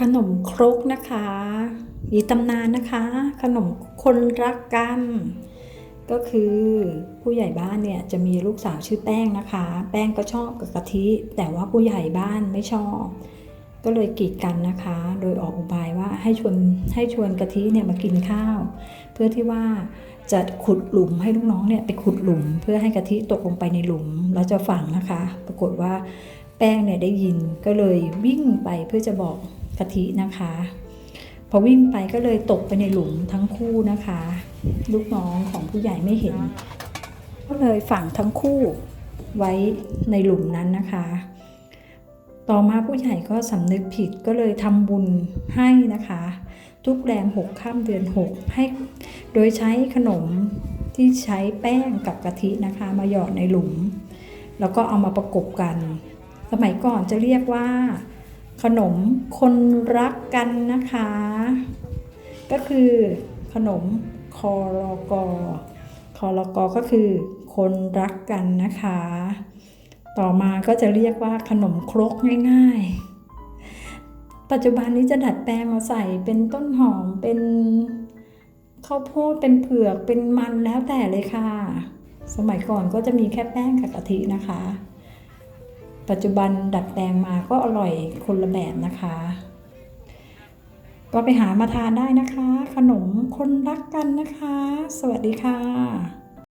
ขนมครกนะคะ มีตำนานนะคะ ขนมคนรักกัน ก็คือผู้ใหญ่บ้านเนี่ยจะมีลูกสาวชื่อแป้งนะคะ แป้งก็ชอบกับกะทิ แต่ว่าผู้ใหญ่บ้านไม่ชอบ ก็เลยกีดกันนะคะ โดยออกอุบายว่าให้ชวนให้ชวนกะทิเนี่ยมากินข้าว เพื่อที่ว่าจะขุดหลุมให้ลูกน้องเนี่ยไปขุดหลุม เพื่อให้กะทิตกลงไปในหลุมแล้วจะฝังนะคะ ปรากฏว่าแป้งเนี่ยได้ยินก็เลยวิ่งไปเพื่อจะบอก กะทินะคะ พอวิ่งไปก็เลยตกไปในหลุมทั้งคู่นะคะ ลูกน้องของผู้ใหญ่ไม่เห็น ก็เลยฝังทั้งคู่ไว้ในหลุมนั้นนะคะ ต่อมาผู้ใหญ่ก็สำนึกผิดก็เลยทำบุญให้นะคะ ทุกแรมหกข้ามเดือนหกให้โดยใช้ขนมที่ใช้แป้งกับกะทินะคะ มาหยอดในหลุม แล้วก็เอามาประกบกัน สมัยก่อนจะเรียกว่า ขนมคนรักกันนะคะ ก็คือขนมคอรอกอคอรอกอก็คือคนรักกันนะคะ ต่อมาก็จะเรียกว่าขนมครกง่ายๆ ปัจจุบันนี้จะดัดแปลงมาใส่เป็นต้นหอมเป็นข้าวโพดเป็นเผือกเป็นมันแล้วแต่เลยค่ะ สมัยก่อนก็จะมีแค่แป้งกับกะทินะคะ ปัจจุบันดัดแปลงมาก็อร่อยคนละแบบนะคะ ก็ไปหามาทานได้นะคะ ขนมคนรักกันนะคะ สวัสดีค่ะ